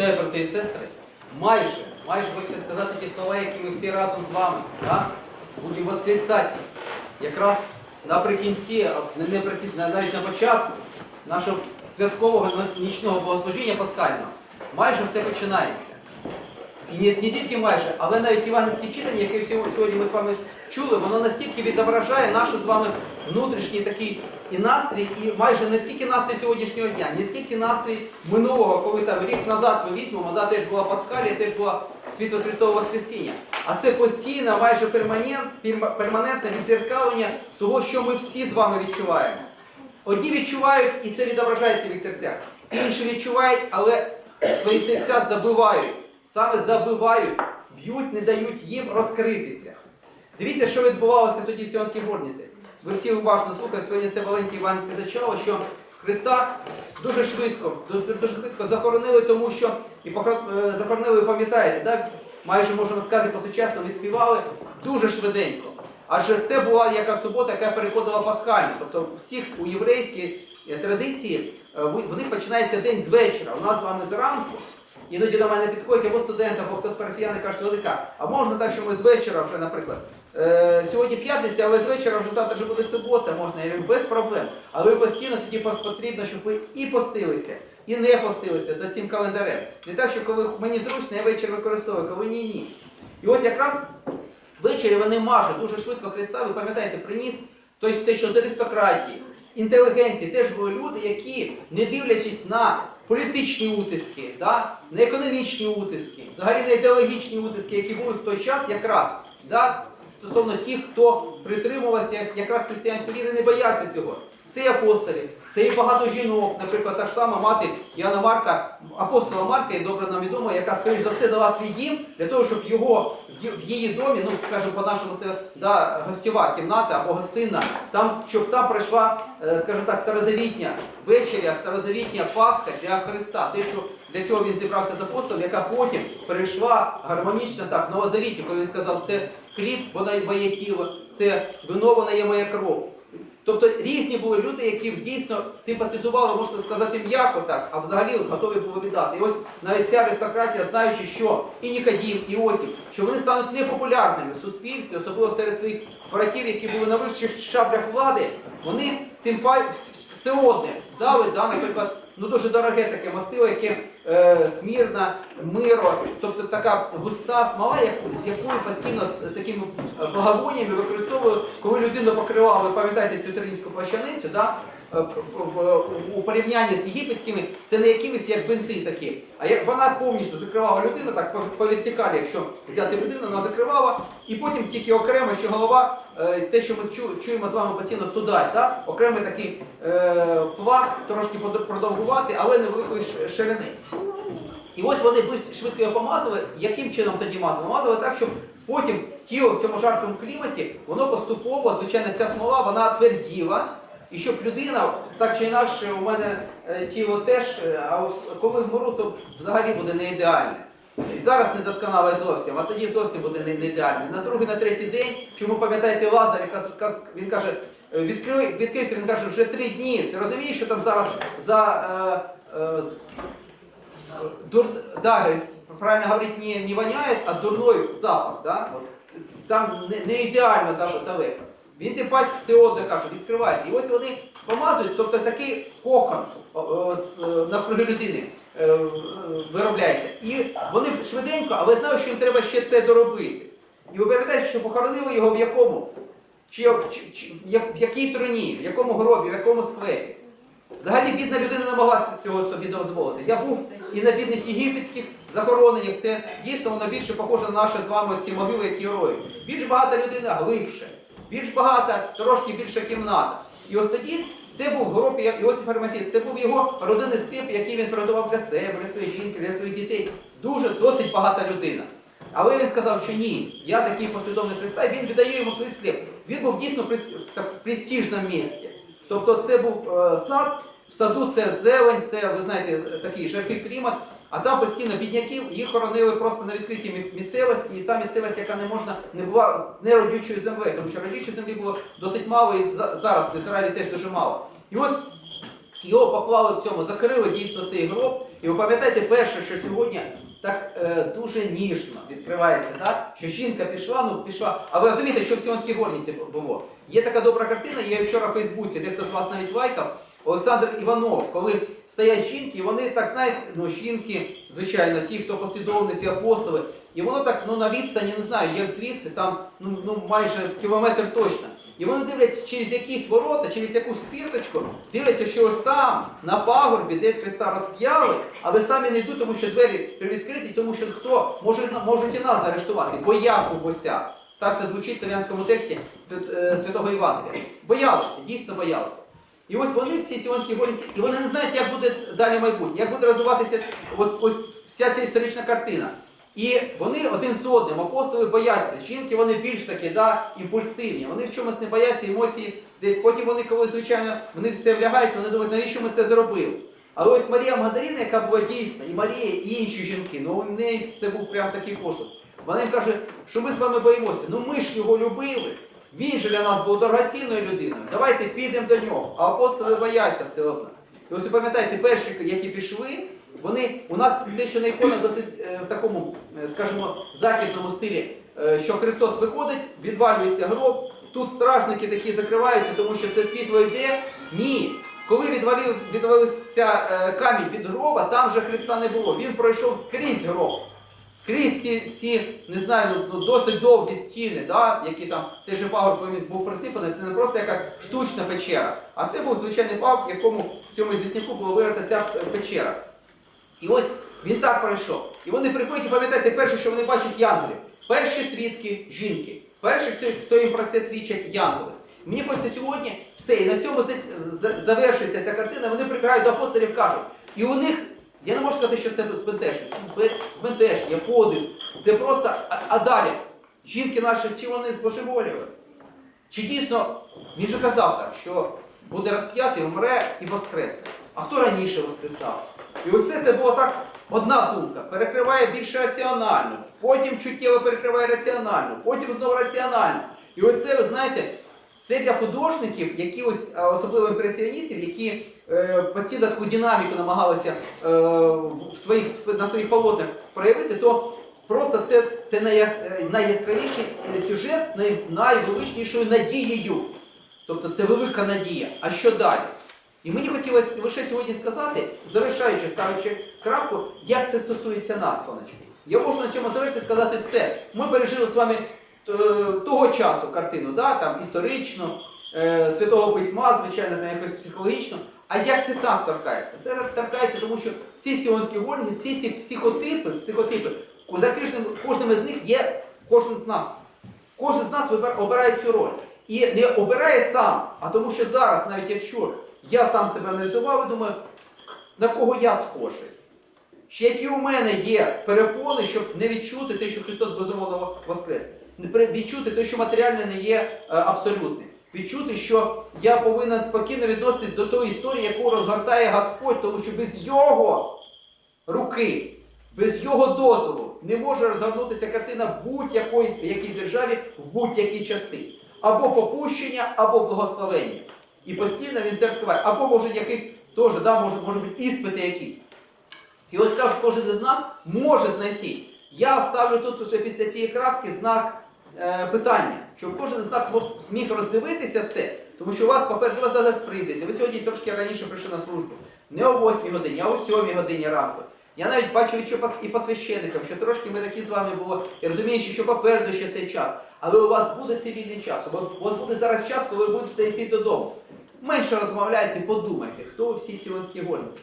Вітаю, брати і сестри. Майже, майже хочу сказати ті слова, які ми всі разом з вами да? будемо восклицати. Якраз наприкінці, навіть на початку нашого святкового нічного богослужіння пасхального, майже все починається. І не, не тільки майже, але навіть іванівське читання, яке сьогодні ми з вами чули, воно настільки відображає наш з вами внутрішній такий і настрій, і майже не тільки настрій сьогоднішнього дня, не тільки настрій минулого, коли там рік назад ми візьмемо, да, теж була Пасхалія, теж була світло Христового Воскресіння. А це постійне, майже перманент, перманентне відзеркалення того, що ми всі з вами відчуваємо. Одні відчувають, і це відображається в їх серцях. Інші відчувають, але свої серця забивають. Саме забивають, б'ють, не дають їм розкритися. Дивіться, що відбувалося тоді в Сіонській горниці. Ви всі уважно слухаєте, сьогодні це маленьке іванське зачало, що Христа дуже швидко, дуже, швидко захоронили, тому що і е, захоронили, пам'ятаєте, так? майже можемо сказати по-сучасному, відспівали дуже швиденько. Адже це була яка субота, яка переходила пасхальну. Тобто всіх у єврейській е, традиції е, ви- вони починається день з вечора. У нас з вами зранку. Іноді до мене підходять або студенти, або хтось парафіяни кажуть, велика, а можна так, що ми з вечора вже, наприклад. Е, сьогодні п'ятниця, але з вечора вже завтра вже буде субота, можна, я говорю, без проблем. Але постійно тоді потрібно, щоб ви і постилися, і не постилися за цим календарем. Не так, що коли мені зручно, я вечір використовую, коли ні, ні. І ось якраз ввечері вони мажуть дуже швидко Христа, ви пам'ятаєте, приніс те, що з аристократії, з інтелігенції теж були люди, які, не дивлячись на політичні утиски, да, на економічні утиски, взагалі на ідеологічні утиски, які були в той час, якраз да, стосовно тих, хто притримувався якраз християнської віри, не боявся цього. Це і апостолі, це і багато жінок, наприклад, так само мати Яна Марка, апостола Марка, і добре нам відомо, яка, скоріш за все, дала свій дім для того, щоб його в її домі, ну скажімо, по-нашому, це да, гостьова кімната або гостинна, там, щоб там пройшла, е, скажімо так, старозавітня вечеря, старозавітня Пасха для Христа. Те, що для чого він зібрався з апостолом, яка потім перейшла гармонічно так, новозавітню, коли він сказав, це хліб, воно є моє тіло, це вино, воно є моя кров. Тобто різні були люди, які дійсно симпатизували, можна сказати, м'яко так, а взагалі готові були віддати. І ось навіть ця аристократія, знаючи, що і Нікодім, і Осіп, що вони стануть непопулярними в суспільстві, особливо серед своїх братів, які були на вищих шаблях влади, вони тим пай все одне дали, да, наприклад, ну дуже дороге таке мастило, яке смірна, миро, тобто така густа смола, з якою постійно з такими е, благовоннями використовували, коли людину покривали, ви пам'ятаєте цю туринську плащаницю, да? Е, у порівнянні з єгипетськими, це не якимись як бинти такі, а як вона повністю закривала людину, так по- вертикалі, якщо взяти людину, вона закривала, і потім тільки окремо, що голова, е, те, що ми чуємо з вами постійно судать, да? окремий такий е, плат, трошки продовгувати, але невеликої ш- ширини. І ось вони швидко його помазали. Яким чином тоді мазали? Мазали так, щоб потім тіло в цьому жаркому кліматі, воно поступово, звичайно, ця смола, вона тверділа. І щоб людина, так чи інакше, у мене е, тіло теж, е, а коли вмру, то взагалі буде не ідеальне. І зараз недосконале зовсім, а тоді зовсім буде не, не ідеальне. На другий, на третій день, чому пам'ятаєте Лазар, він каже, е, відкрий, відкрити, він каже, вже три дні. Ти розумієш, що там зараз за е, е, Дур... Да, правильно говорить, не, не воняет, а дурной запах. Да? Там не, не ідеально далеко. Він тим все одно каже, відкриває. І ось вони помазують, тобто такий кокон е, навкруги людини е, е, виробляється. І вони швиденько, але знають, що їм треба ще це доробити. І ви пам'ятаєте, що похоронили його в якому? Чи, чи, чи в як- в якій труні, в якому гробі, в якому склепі? Взагалі бідна людина не могла цього собі дозволити. Я був і на бідних єгипетських захороненнях. Це дійсно воно більше похоже на наші з вами ці могили, які герої. Більш багата людина глибше, більш багата, трошки більша кімната. І ось тоді це був гроб Я- Іосиф Армафієць, це був його родинний склеп, який він приготував для себе, для своєї жінки, для своїх дітей. Дуже досить багата людина. Але він сказав, що ні, я такий послідовний Христа, він віддає йому свій склеп. Він був дійсно в прес- престижному місці. Тобто це був е, сад, в саду це зелень, це, ви знаєте, такий жаркий клімат, а там постійно бідняків, їх хоронили просто на відкритій місцевості, і та місцевість, яка не можна, не була з неродючою землею, тому що родючої землі було досить мало, і зараз в Ізраїлі теж дуже мало. І ось Його поклали в цьому, закрили дійсно цей гроб. І ви пам'ятаєте перше, що сьогодні так е, дуже ніжно відкривається, так? що жінка пішла, ну пішла. А ви розумієте, що в Сіонській горниці було? Є така добра картина, я вчора в Фейсбуці, дехто з вас навіть лайкав. Олександр Іванов, коли стоять жінки, вони так знають, ну жінки, звичайно, ті, хто послідовниці апостоли, і воно так ну на відстані, не знаю, як звідси, там ну, ну майже кілометр точно. І вони дивляться через якісь ворота, через якусь хвірточку, дивляться, що ось там, на пагорбі, десь Христа розп'яли, але самі не йдуть, тому що двері привідкриті, тому що хто може можуть і нас заарештувати, бояв бося. Так це звучить в слов'янському тексті е, Святого Євангелія. Боялися, дійсно боялися. І ось вони в цій Сіонській горі, і вони не знають, як буде далі майбутнє, як буде розвиватися от, ось вся ця історична картина. І вони один з одним, апостоли бояться. Жінки вони більш такі, да, імпульсивні. Вони в чомусь не бояться емоції. Десь потім вони, коли, звичайно, вони все влягаються, вони думають, навіщо ми це зробили. Але ось Марія Магдаліна, яка була дійсна, і Марія, і інші жінки, ну в неї це був прям такий поштовх. Вона їм каже, що ми з вами боїмося. Ну ми ж його любили. Він же для нас був дорогоцінною людиною. Давайте підемо до нього. А апостоли бояться все одно. І ось ви пам'ятаєте, перші, які пішли, вони у нас дещо на ікона досить е, в такому, е, скажімо, західному стилі, е, що Христос виходить, відвалюється гроб, тут стражники такі закриваються, тому що це світло йде. Ні. Коли відвалив, відвалився е, камінь від гроба, там вже Христа не було. Він пройшов скрізь гроб. Скрізь ці, ці не знаю, ну, ну, досить довгі стіни, да, які там цей же пагорб він був присипаний, це не просто якась штучна печера, а це був звичайний пагорб, в якому в цьому звісняку була вирита ця е, печера. І ось він так пройшов. І вони приходять і пам'ятаєте, перше, що вони бачать янголів. Перші свідки жінки. Перші, хто, хто їм про це свідчать янголи. Мені хочеться сьогодні все, і на цьому за- за- завершується ця картина. Вони прибігають до апостолів, кажуть, і у них, я не можу сказати, що це збентеження, це збентеження, подив. Це просто, а, а далі, жінки наші, чи вони збожеволіли? Чи дійсно, він же казав так, що буде розп'ятий, умре і воскресне. А хто раніше воскресав? І ось це, було так, одна думка, перекриває більш раціонально, потім чуттєво перекриває раціонально, потім знову раціонально. І оце, ви знаєте, це для художників, які ось, особливо імпресіоністів, які постійно таку динаміку намагалися е, своїх, на своїх полотнах проявити, то просто це, це е, найяскравіший е, сюжет з най, найвеличнішою надією. Тобто це велика надія. А що далі? І мені хотілося лише сьогодні сказати, завершаючи, ставлячи крапку, як це стосується нас, сонечки. Я можу на цьому завершити сказати все. Ми пережили з вами е, того часу картину, да, там, історично, е, святого письма, звичайно, там якось психологічно. А як це нас торкається? Це торкається, тому що ці сіонські горні, всі ці психотипи, психотипи, за кожним, кожним із них є кожен з нас. Кожен з нас обирає цю роль. І не обирає сам, а тому що зараз, навіть якщо я сам себе аналізував, і думаю, на кого я схожий. Ще які у мене є перепони, щоб не відчути те, що Христос безумовно воскрес. Не відчути те, що матеріальне не є е, абсолютним. Відчути, що я повинен спокійно відноситись до тої історії, яку розгортає Господь, тому що без Його руки, без Його дозволу не може розгорнутися картина будь-якої якій державі в будь-які часи. Або попущення, або благословення. І постійно він це розкриває. Або може якийсь теж, да, може, може бути іспити якісь. І ось кажуть, кожен із нас може знайти. Я ставлю тут уже після цієї крапки знак е, питання, щоб кожен з нас зміг роздивитися це, тому що у вас попереду вас зараз прийдете. Ви сьогодні трошки раніше прийшли на службу. Не о 8 годині, а о 7 годині ранку. Я навіть бачу що і по священникам, що трошки ми такі з вами було, і розуміючи, що попереду ще цей час. Але у вас буде цивільний час, у вас- буде зараз час, коли ви будете йти додому. Менше розмовляйте, подумайте, хто ви всі Сіонські горниці.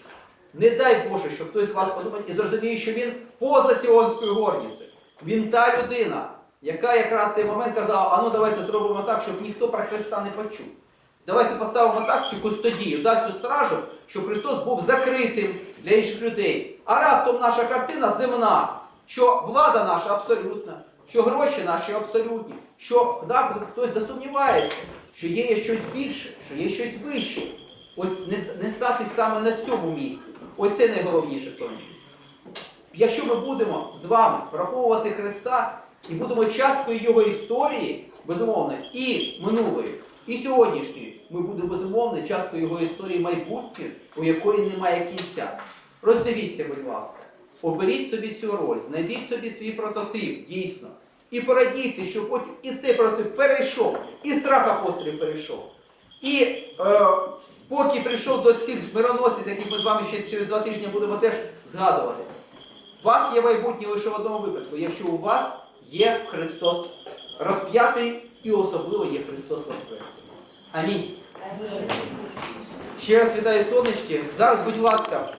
Не дай Боже, щоб хтось з вас подумає і зрозуміє, що він поза Сіонською горницею. Він та людина, яка якраз цей момент казала, а ну давайте зробимо так, щоб ніхто про Христа не почув. Давайте поставимо так цю кустодію, да, цю стражу, щоб Христос був закритим для інших людей. А раптом наша картина земна, що влада наша абсолютна, що гроші наші абсолютні, що да, хтось засумнівається, що є щось більше, що є щось вище. Ось не, не стати саме на цьому місці. Оце найголовніше сонечко. Якщо ми будемо з вами враховувати Христа і будемо часткою Його історії, безумовно, і минулої, і сьогоднішньої, ми будемо безумовно часто його історії майбутнє, у якої немає кінця. Роздивіться, будь ласка, оберіть собі цю роль, знайдіть собі свій прототип, дійсно. І порадійте, що потім і цей прототип перейшов, і страх апостолів перейшов. І е, спокій прийшов до цих мироносців, яких ми з вами ще через два тижні будемо теж згадувати. У вас є майбутнє лише в одному випадку, якщо у вас є Христос розп'ятий і особливо є Христос Воскрес. Амінь. Ще раз вітаю сонечки. Зараз, будь ласка,